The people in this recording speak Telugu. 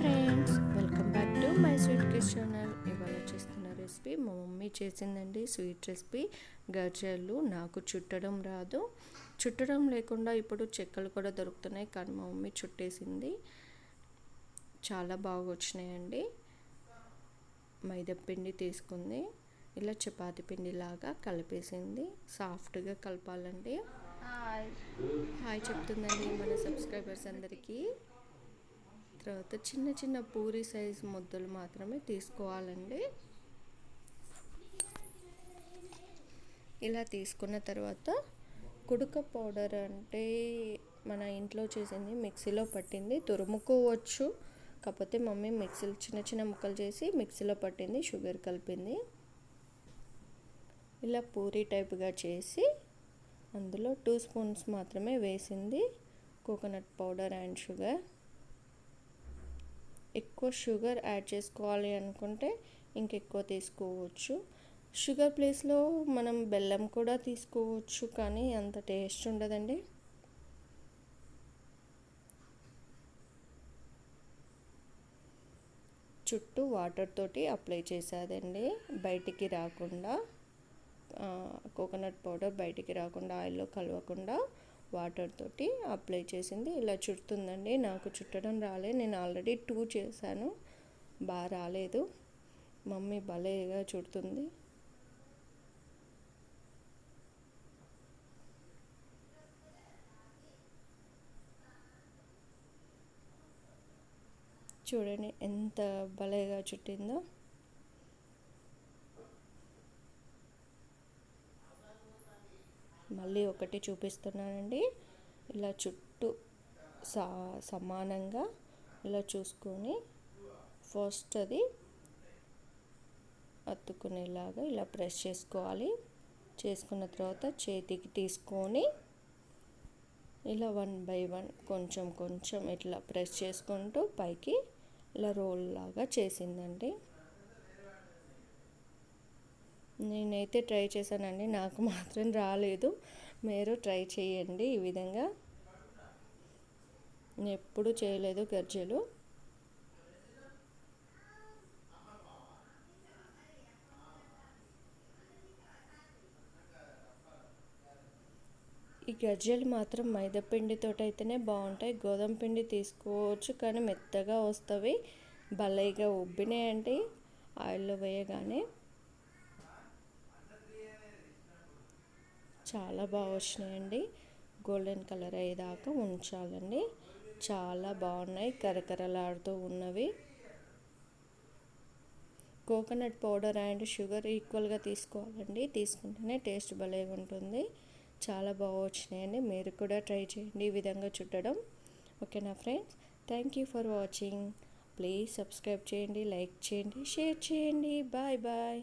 Friends welcome back to my sweet kiss channel ఇవాళ చేస్తున్న రెసిపీ మా మమ్మీ చేసిందండి స్వీట్ రెసిపీ. గర్జలు నాకు చుట్టడం రాదు. చుట్టడం లేకుండా ఇప్పుడు చెక్కలు కూడా దొరుకుతున్నాయి కానీ మా మమ్మీ చుట్టేసింది. చాలా బాగా వచ్చినాయండి. మైదా పిండి తీసుకుంది. ఇలా చపాతి పిండి లాగా కలిపేసింది. సాఫ్ట్గా కలపాలండి. హాయ్ చెప్తుందండి మన సబ్స్క్రైబర్స్ అందరికీ. తర్వాత చిన్న చిన్న పూరి సైజ్ ముద్దలు మాత్రమే తీసుకోవాలండి. ఇలా తీసుకున్న తర్వాత కుడుక పౌడర్ అంటే మన ఇంట్లో చేసింది మిక్సీలో పట్టింది. తురుముకోవచ్చు కాకపోతే మమ్మీ మిక్సీలో చిన్న చిన్న ముక్కలు చేసి మిక్సీలో పట్టింది షుగర్ కలిపింది. ఇలా పూరి టైప్గా చేసి అందులో టూ స్పూన్స్ మాత్రమే వేసింది. Coconut powder and sugar. ఎక్కువ షుగర్ యాడ్ చేసుకోవాలి అనుకుంటే ఇంకెక్కువ తీసుకోవచ్చు. షుగర్ ప్లేస్లో మనం బెల్లం కూడా తీసుకోవచ్చు కానీ అంత టేస్ట్ ఉండదండి. చుట్టూ వాటర్ తోటి అప్లై చేసేదండి. బయటికి రాకుండా కోకోనట్ పౌడర్ బయటికి రాకుండా ఆయిల్లో కలవకుండా వాటర్ తోటి అప్లై చేసింది. ఇలా చుడుతుందండి. నాకు చుట్టడం రాలే. నేను ఆల్రెడీ టూ చేశాను. బాగా రాలేదు. మమ్మీ భలేగా చుడుతుంది. చూడండి ఎంత భలేగా చుట్టిందో. మళ్ళీ ఒకటి చూపిస్తున్నానండి. ఇలా చుట్టూ సా సమానంగా ఇలా చూసుకొని ఫస్ట్ అది అత్తుకునేలాగా ఇలా ప్రెస్ చేసుకోవాలి. చేసుకున్న తర్వాత చేతికి తీసుకొని ఇలా వన్ బై వన్ కొంచెం కొంచెం ఇట్లా ప్రెస్ చేసుకుంటూ పైకి ఇలా రోల్ లాగా చేసిందండి. నేనైతే ట్రై చేశానండి. నాకు మాత్రం రాలేదు. మీరు ట్రై చేయండి ఈ విధంగా. నేను ఎప్పుడు చేయలేదు గర్జలు. ఈ గజ్జలు మాత్రం మైదాపిండితో అయితేనే బాగుంటాయి గోధుమ పిండి తీసుకోవచ్చు కానీ మెత్తగా వస్తవి. భలేగా ఉబ్బినాయండి. ఆయిల్లో వేయగానే. చాలా బాగా వచ్చినాయండి. గోల్డెన్ కలర్ అయ్యేదాకా ఉంచాలండి. చాలా బాగున్నాయి కరకరలాడుతూ ఉన్నవి. కోకోనట్ పౌడర్ అండ్ షుగర్ ఈక్వల్గా తీసుకోవాలండి. తీసుకుంటేనే టేస్ట్ భలే ఉంటుంది. చాలా బాగా వచ్చినాయండి. మీరు కూడా ట్రై చేయండి ఈ విధంగా చుట్టడం. ఓకేనా friends? Thank you for watching. Please subscribe చేయండి లైక్ చేయండి షేర్ చేయండి. Bye bye.